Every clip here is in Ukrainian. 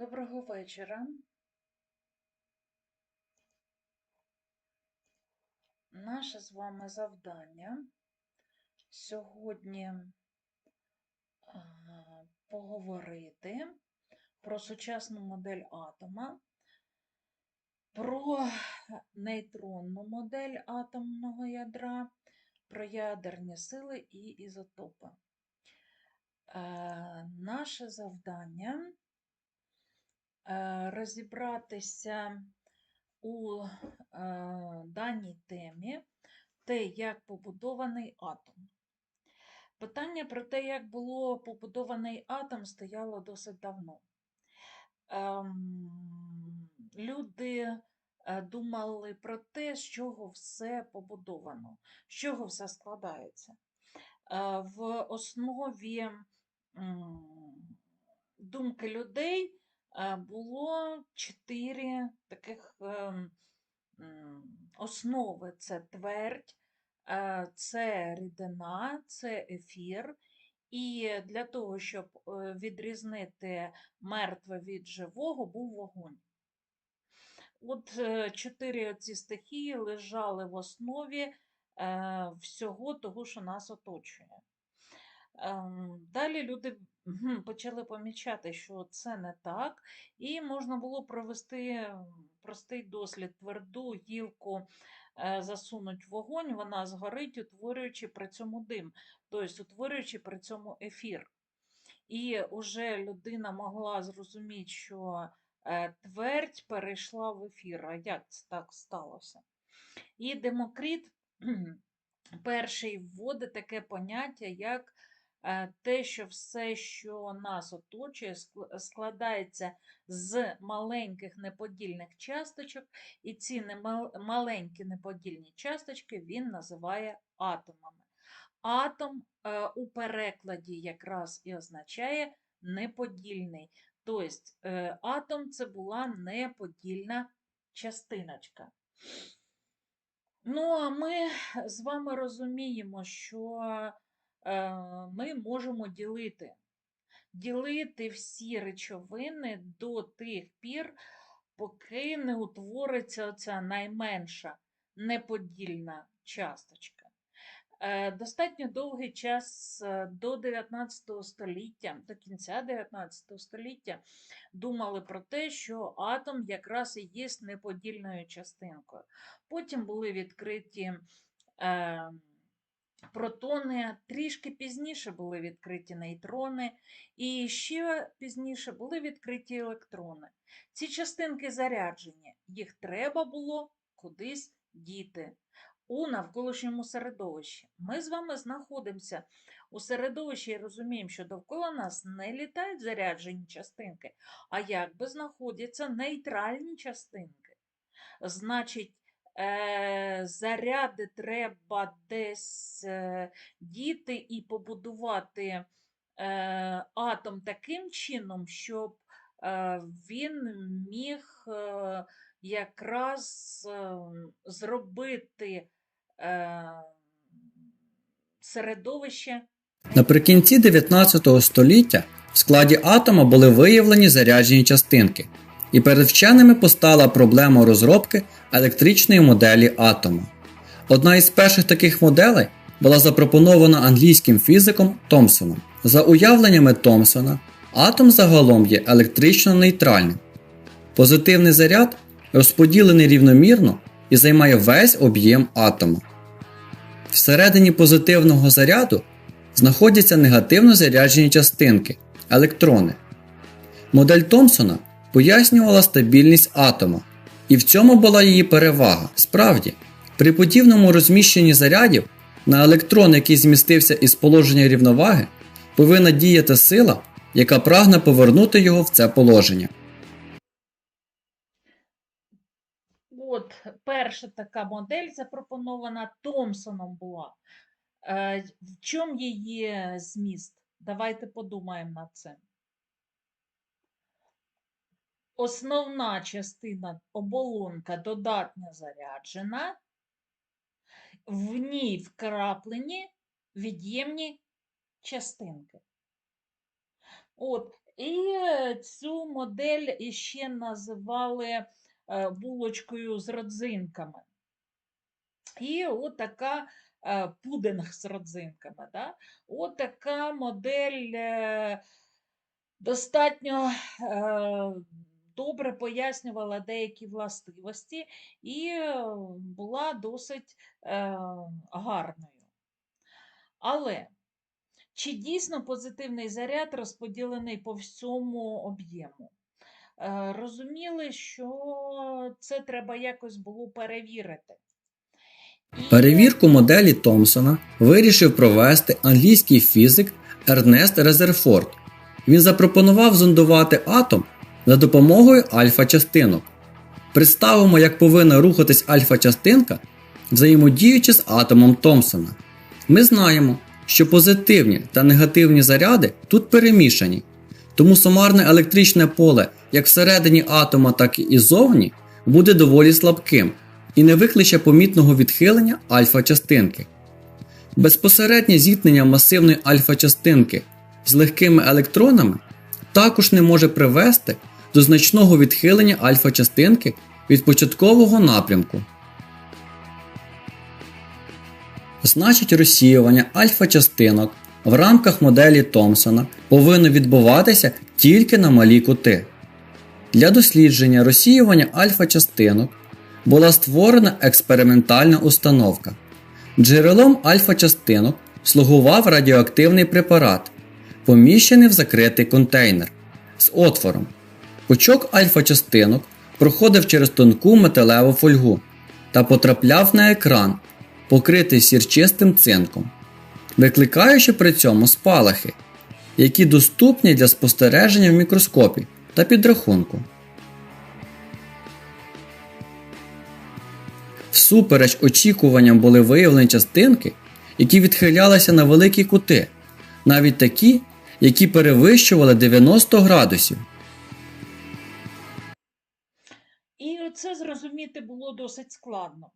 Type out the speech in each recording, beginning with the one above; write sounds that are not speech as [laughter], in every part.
Доброго вечора. Наше з вами завдання сьогодні поговорити про сучасну модель атома, про нейтронну модель атомного ядра, про ядерні сили і ізотопи. Е, Наше завдання е, розібратися у е, даній темі те, як побудований атом. Питання про те, як було побудований атом, стояло досить давно. Ем, Люди е, думали про те, з чого все побудовано, з чого все складається. Е, В основі думки людей е, було чотири таких ем, основи: це твердь, е, це рідина, це ефір. І для того, щоб е, відрізнити мертве від живого, був вогонь. От е, чотири ці стихії лежали в основі е, всього того, що нас оточує. Далі люди почали помічати, що це не так, і можна було провести простий дослід, тверду гілку е, засунуть в вогонь, вона згорить, утворюючи при цьому дим, тобто утворюючи при цьому ефір. І вже людина могла зрозуміти, що е, твердь перейшла в ефір. А як це так сталося? І Демокрит [clears throat] перший вводить таке поняття, як те, що все, що нас оточує, складається з маленьких неподільних часточок, і ці маленькі неподільні часточки він називає атомами. Атом е, у перекладі якраз і означає неподільний. Тобто е, атом це була неподільна частиночка. Ну, а ми з вами розуміємо, що е, ми можемо ділити. Ділити всі речовини до тих пір, поки не утвориться оця найменша неподільна часточка. Е, Достатньо довгий час е, до 19 століття, до кінця 19 століття думали про те, що атом якраз і є неподільною частинкою. Потім були відкриті е, протони, трішки пізніше були відкриті нейтрони, і ще пізніше були відкриті електрони. Ці частинки заряджені, їх треба було кудись діти у навколишньому середовищі. Ми з вами знаходимося у середовищі і розуміємо, що довкола нас не літають заряджені частинки, а якби знаходяться нейтральні частинки. Значить, заряди треба десь е, діти і побудувати е, атом таким чином, щоб е, він міг е, якраз е, зробити е, середовище. Наприкінці 19 століття в складі атома були виявлені заряджені частинки, і перед вченими постала проблема розробки електричної моделі атома. Одна із перших таких моделей була запропонована англійським фізиком Томпсоном. За уявленнями Томпсона, атом загалом є електрично нейтральним. Позитивний заряд розподілений рівномірно і займає весь об'єм атома. Всередині позитивного заряду знаходяться негативно заряджені частинки електрони. Модель Томпсона пояснювала стабільність атома, і в цьому була її перевага. Справді, при подібному розміщенні зарядів на електрон, який змістився із положення рівноваги, повинна діяти сила, яка прагне повернути його в це положення. От перша така модель запропонована Томпсоном була. Е, В чому її зміст? Давайте подумаємо над цим. Основна частина оболонка додатньо заряджена, в ній вкраплені від'ємні частинки. От, І е, цю модель іще називали е, булочкою з родзинками. І от така е, пудинг з родзинками. Да? От така модель достатньо добре пояснювала деякі властивості і була досить е, гарною. Але чи дійсно позитивний заряд розподілений по всьому об'єму? Е, Розуміли, що це треба якось було перевірити. Перевірку моделі Томпсона вирішив провести англійський фізик Ернест Резерфорд. Він запропонував зондувати атом за допомогою альфа-частинок. Представимо, як повинна рухатись альфа-частинка, взаємодіючи з атомом Томпсона. Ми знаємо, що позитивні та негативні заряди тут перемішані, тому сумарне електричне поле як всередині атома, так і ззовні буде доволі слабким і не викличе помітного відхилення альфа-частинки. Безпосереднє зіткнення масивної альфа-частинки з легкими електронами також не може привести до значного відхилення альфа-частинки від початкового напрямку. Значить, розсіювання альфа-частинок в рамках моделі Томпсона повинно відбуватися тільки на малі кути. Для дослідження розсіювання альфа-частинок була створена експериментальна установка. Джерелом альфа-частинок слугував радіоактивний препарат, поміщений в закритий контейнер з отвором. Пучок альфа-частинок проходив через тонку металеву фольгу та потрапляв на екран, покритий сірчистим цинком, викликаючи при цьому спалахи, які доступні для спостереження в мікроскопі та підрахунку. Всупереч очікуванням були виявлені частинки, які відхилялися на великі кути, навіть такі, які перевищували 90 градусів. І оце зрозуміти було досить складно.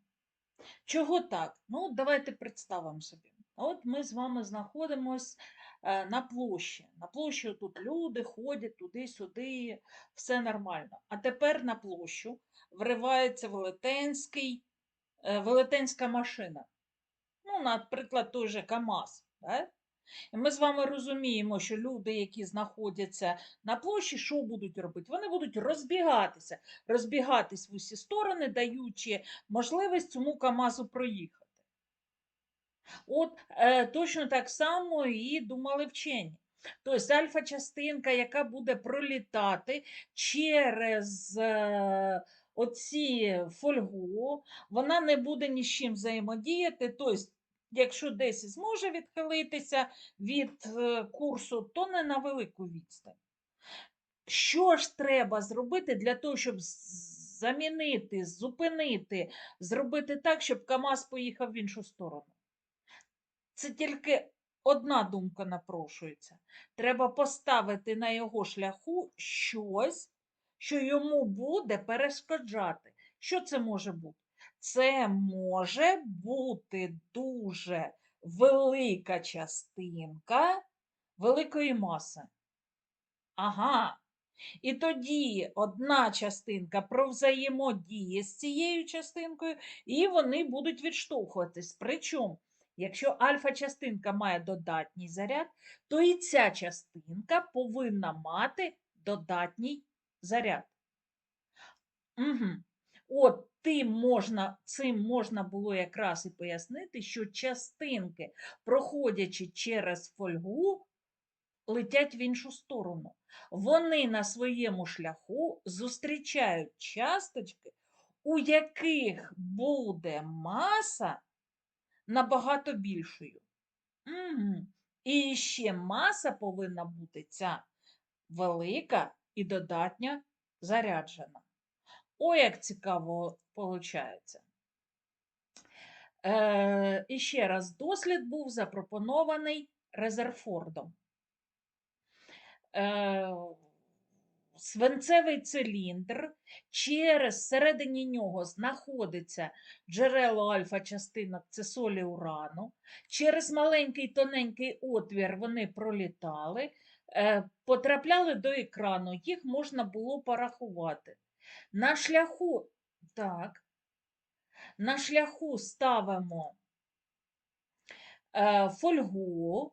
Чого так? Ну, давайте представимо собі. От ми з вами знаходимось е, на площі. На площі тут люди ходять туди-сюди, все нормально. А тепер на площу вривається велетенський, е, велетенська машина. Ну, наприклад, той же КАМАЗ. Да? І ми з вами розуміємо, що люди, які знаходяться на площі, що будуть робити? Вони будуть розбігатися, розбігатись в усі сторони, даючи можливість цьому КАМАЗу проїхати. От е, точно так само і думали вчені. Тобто альфа-частинка, яка буде пролітати через е, оці фольгу, вона не буде ні з чим взаємодіяти. Тобто, якщо десь зможе відхилитися від е, курсу, то не на велику відстань. Що ж треба зробити для того, щоб замінити, зупинити, зробити так, щоб КАМАЗ поїхав в іншу сторону? Це тільки одна думка напрошується. Треба поставити на його шляху щось, що йому буде перешкоджати. Що це може бути? Це може бути дуже велика частинка великої маси. Ага. І тоді одна частинка провзаємодіє з цією частинкою, і вони будуть відштовхуватись. Причому, якщо альфа-частинка має додатній заряд, то і ця частинка повинна мати додатній заряд. Угу. От тим можна, цим можна було якраз і пояснити, що частинки, проходячи через фольгу, летять в іншу сторону. Вони на своєму шляху зустрічають часточки, у яких буде маса набагато більшою. Угу. І ще маса повинна бути ця велика і додатньо заряджена. О, як цікаво виходить. Е, і ще раз, дослід був запропонований Резерфордом. Е, свинцевий циліндр, через всередині нього знаходиться джерело альфа-частинок, це солі урану. Через маленький тоненький отвір вони пролітали, е, потрапляли до екрану, їх можна було порахувати. На шляху, так, на шляху ставимо е, фольгу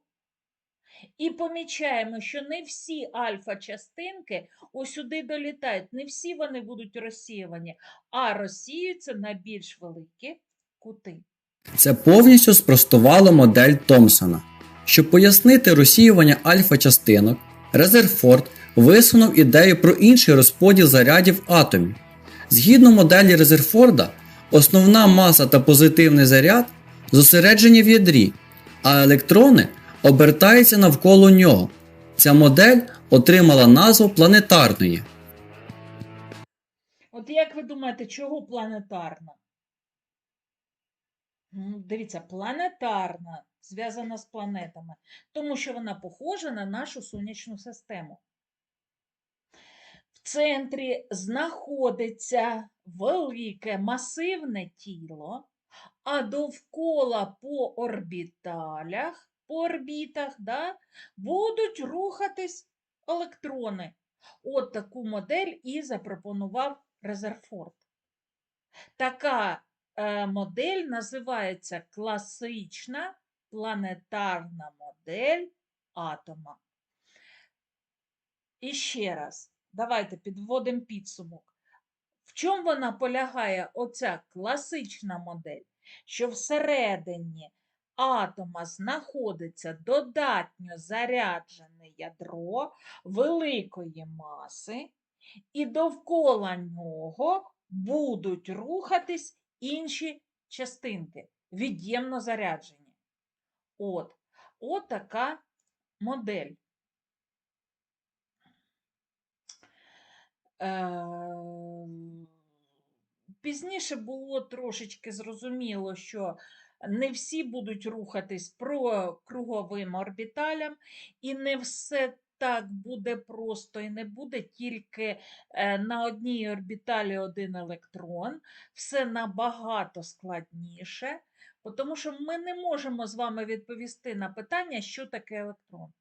і помічаємо, що не всі альфа-частинки ось сюди долітають, не всі вони будуть розсіювані, а розсіюються на більш великі кути. Це повністю спростувало модель Томпсона. Щоб пояснити розсіювання альфа-частинок, Резерфорд висунув ідею про інший розподіл зарядів атомів. Згідно моделі Резерфорда, основна маса та позитивний заряд зосереджені в ядрі, а електрони обертаються навколо нього. Ця модель отримала назву планетарної. От як ви думаєте, чого планетарна? Дивіться, планетарна зв'язана з планетами, тому що вона похожа на нашу сонячну систему. В центрі знаходиться велике масивне тіло, а довкола по орбіталях, по орбітах, да, будуть рухатись електрони. От таку модель і запропонував Резерфорд. Така е, модель називається класична планетарна модель атома. І ще раз, давайте підводимо підсумок. В чому вона полягає, оця класична модель, що всередині атома знаходиться додатньо заряджене ядро великої маси, і довкола нього будуть рухатись інші частинки, від'ємно заряджені. От, от така модель. Пізніше було трошечки зрозуміло, що не всі будуть рухатись про круговим орбіталям, і не все так буде просто, і не буде тільки е, на одній орбіталі один електрон. Все набагато складніше, тому що ми не можемо з вами відповісти на питання, що таке електрон.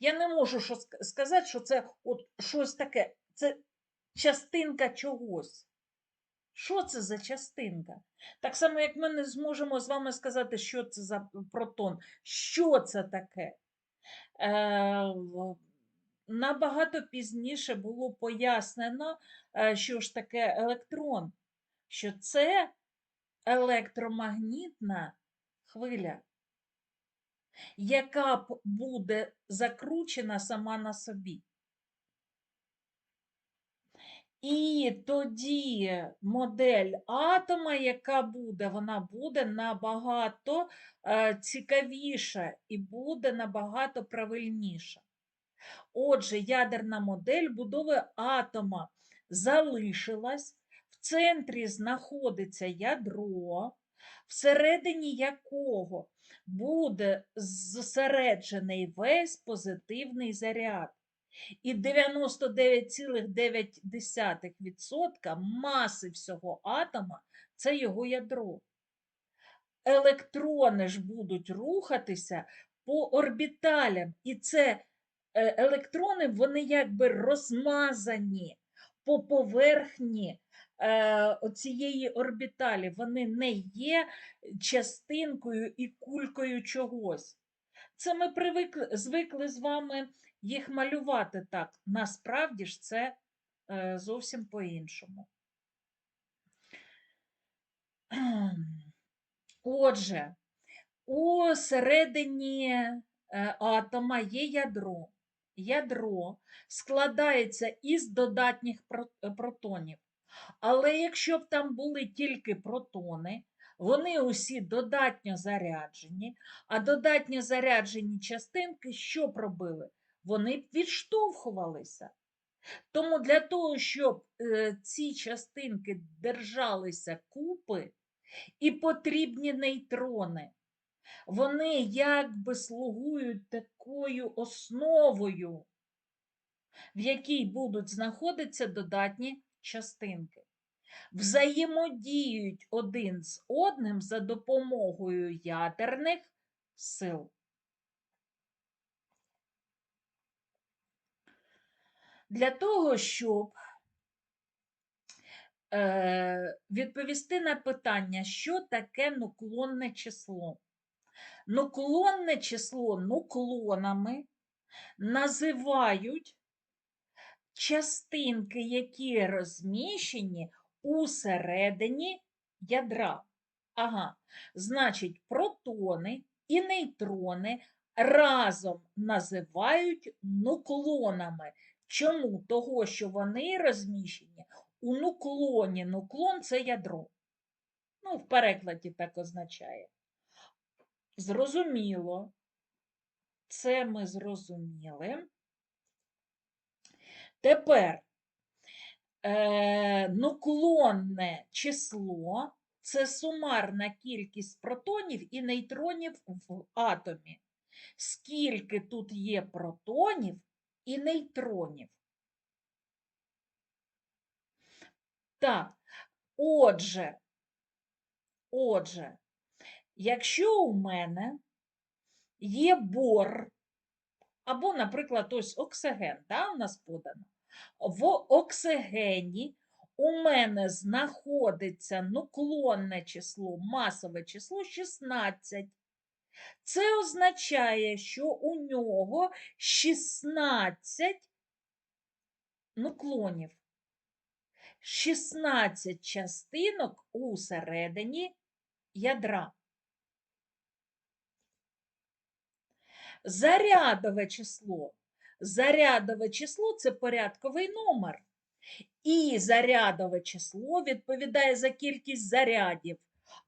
Я не можу сказати, що це от щось таке, це частинка чогось. Що це за частинка? Так само, як ми не зможемо з вами сказати, що це за протон, що це таке. Е, набагато пізніше було пояснено, е, що ж таке електрон, що це електромагнітна хвиля, яка буде закручена сама на собі. І тоді модель атома, яка буде, вона буде набагато е, цікавіша і буде набагато правильніша. Отже, ядерна модель будови атома залишилась, в центрі знаходиться ядро, всередині якого буде зосереджений весь позитивний заряд. І 99,9% маси всього атома це його ядро. Електрони ж будуть рухатися по орбіталям, і це е, електрони, вони якби розмазані по поверхні е, оцієї орбіталі. Вони не є частинкою і кулькою чогось. Це ми привикли, звикли з вами їх малювати так. Насправді ж це е, зовсім по-іншому. Отже, у середині е, атома є ядро. Ядро складається із додатніх е, протонів. Але якщо б там були тільки протони, вони усі додатньо заряджені, а додатньо заряджені частинки що б робили? Вони б відштовхувалися. Тому для того, щоб е, ці частинки держалися купи, і потрібні нейтрони. Вони якби слугують такою основою, в якій будуть знаходитися додатні частинки. Взаємодіють один з одним за допомогою ядерних сил. Для того, щоб е, відповісти на питання, що таке нуклонне число. Нуклонне число нуклонами називають частинки, які розміщені у середині ядра. Ага, значить, протони і нейтрони разом називають нуклонами. Чому? Того, що вони розміщені у нуклоні. Нуклон це ядро. Ну, в перекладі так означає. Зрозуміло. Це ми зрозуміли. Тепер е, нуклонне число це сумарна кількість протонів і нейтронів в атомі. Скільки тут є протонів і нейтронів? Так, отже, отже, якщо у мене є бор, або, наприклад, ось оксиген, да, у нас подано. В оксигені у мене знаходиться нуклонне число, масове число 16. Це означає, що у нього 16 нуклонів. 16 частинок у середині ядра. Зарядове число. Зарядове число це порядковий номер. І зарядове число відповідає за кількість зарядів.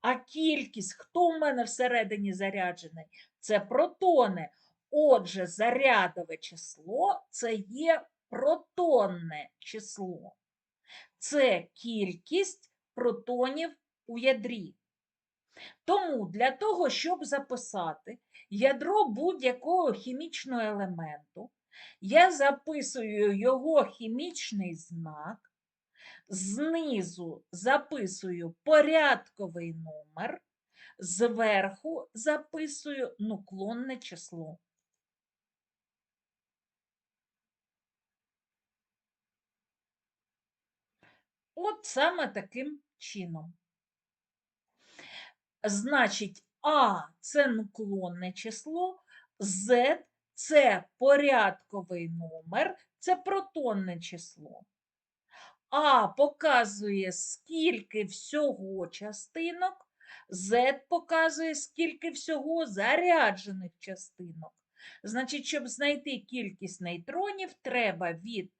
А кількість, хто в мене всередині заряджений, це протони. Отже, зарядове число це є протонне число. Це кількість протонів у ядрі. Тому для того, щоб записати ядро будь-якого хімічного елементу, я записую його хімічний знак, знизу записую порядковий номер, зверху записую нуклонне число. От саме таким чином. Значить, А це нуклонне число, Z це порядковий номер, це протонне число. А показує, скільки всього частинок, Z показує, скільки всього заряджених частинок. Значить, щоб знайти кількість нейтронів, треба від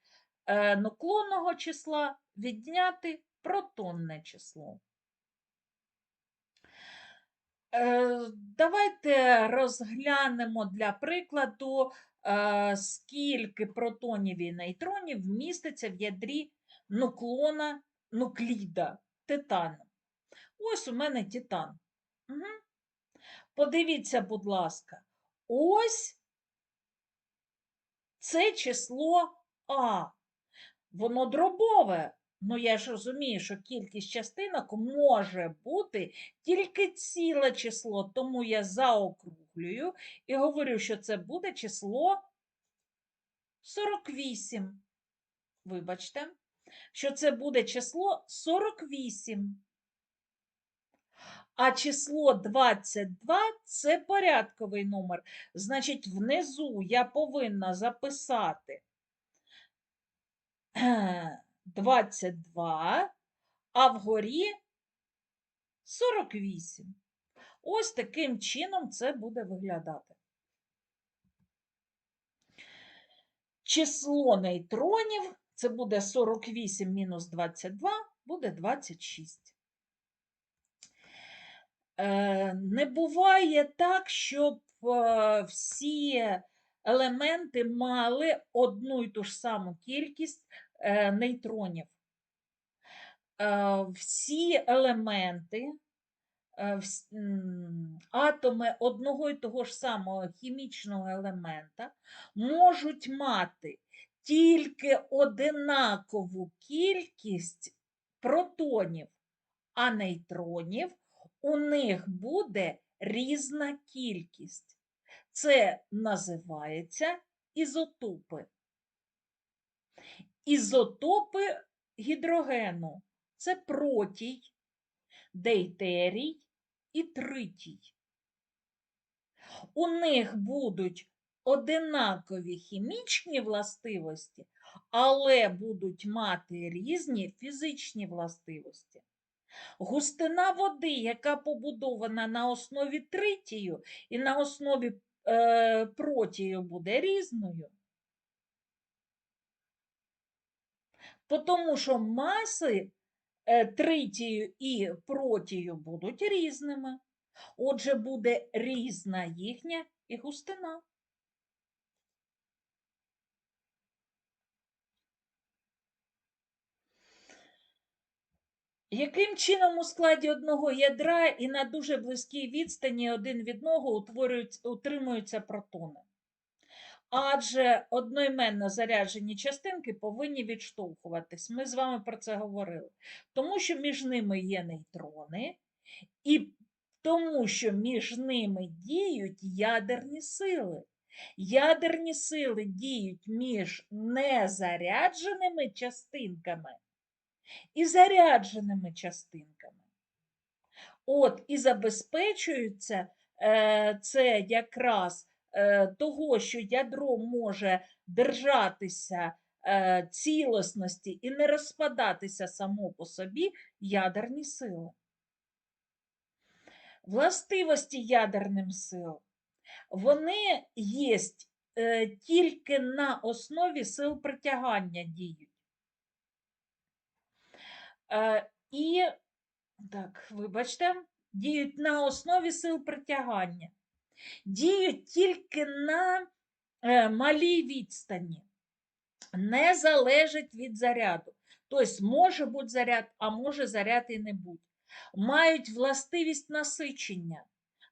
е, нуклонного числа відняти протонне число. Е, Давайте розглянемо для прикладу, е, скільки протонів і нейтронів вміститься в ядрі нуклона нукліда титану. Ось у мене титан. Угу. Подивіться, будь ласка, ось це число А. Воно дробове. Ну, я ж розумію, що кількість частинок може бути тільки ціле число, тому я заокруглюю і говорю, що це буде число 48. Вибачте, що це буде число 48. А число 22 це порядковий номер. Значить, внизу я повинна записати [clears throat] 22, а вгорі 48. Ось таким чином це буде виглядати. Число нейтронів це буде 48 мінус 22, буде 26. Е, Не буває так, щоб е, всі елементи мали одну і ту ж саму кількість е, нейтронів. Всі елементи, атоми одного і того ж самого хімічного елемента можуть мати тільки одинакову кількість протонів, а нейтронів у них буде різна кількість. Це називається ізотопи. ізотопи гідрогену це протій, дейтерій і тритій. У них будуть одинакові хімічні властивості, але будуть мати різні фізичні властивості. Густина води, яка побудована на основі тритію і на основі е, протію, буде різною. Тому що маси е, тритію і протію будуть різними. Отже, буде різна їхня і густина. Яким чином у складі одного ядра і на дуже близькій відстані один від одного утримуються протони? Адже одноіменно заряджені частинки повинні відштовхуватись. Ми з вами про це говорили. Тому що між ними є нейтрони, і тому що між ними діють ядерні сили. Ядерні сили діють між незарядженими частинками і зарядженими частинками. От, і забезпечується е, це якраз е, того, що ядро може держатися е, цілісності і не розпадатися само по собі ядерні сили. Властивості ядерним сил вони є е, тільки на основі сил притягання діють. І, так, вибачте, діють на основі сил притягання. Діють тільки на е, малій відстані, не залежать від заряду. Тобто може бути заряд, а може заряд і не бути. Мають властивість насичення.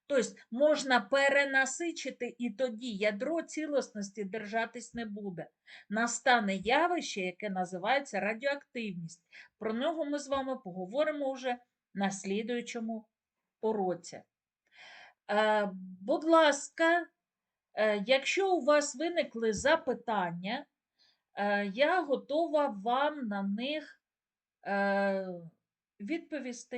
Тобто можна перенасичити, і тоді ядро цілісності держатись не буде. Настане явище, яке називається радіоактивність. Про нього ми з вами поговоримо вже на слідуючому уроці. Е, будь ласка, е, якщо у вас виникли запитання, е, я готова вам на них відповісти.